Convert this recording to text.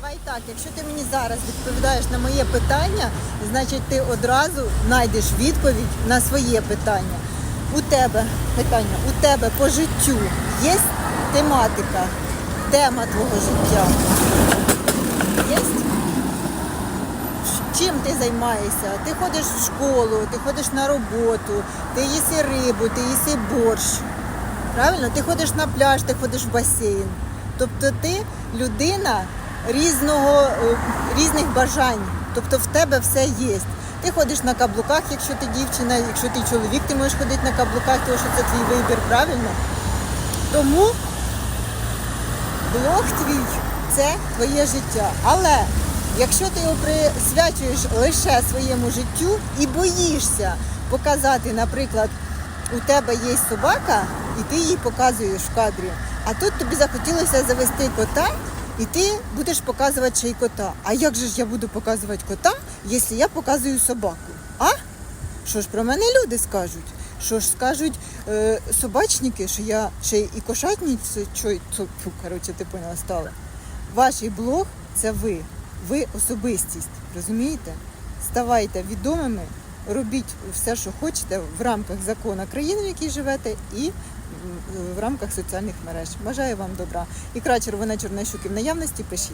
Давай так, якщо ти мені зараз відповідаєш на моє питання, значить ти одразу знайдеш відповідь на своє питання. У тебе питання, у тебе по життю є тематика, тема твого життя. Є? Чим ти займаєшся? Ти ходиш в школу, ти ходиш на роботу, ти їси рибу, ти їси борщ. Правильно? Ти ходиш на пляж, ти ходиш в басейн. Тобто ти людина різного, е, різних бажань. Тобто в тебе все є. Ти ходиш на каблуках, якщо ти дівчина, якщо ти чоловік, ти можеш ходити на каблуках, тому що це твій вибір, правильно? Тому блог твій це твоє життя. Але якщо ти його присвячуєш лише своєму життю і боїшся показати, наприклад, у тебе є собака, і ти її показуєш в кадрі, а тут тобі захотілося завести кота, і ти будеш показувати ще й кота. А як же ж я буду показувати кота, якщо я показую собаку? А? Що ж про мене люди скажуть? Що ж скажуть е, собачники, що я ще і кошатницю, що й цу, фу, коротше, ти поняла, стала. Ваш блог це ви. Ви особистість, розумієте? Ставайте відомими, робіть все, що хочете в рамках закону країни, в якій живете, і в рамках соціальних мереж. Бажаю вам добра. Ікра червона чорна щуки в наявності пишіть.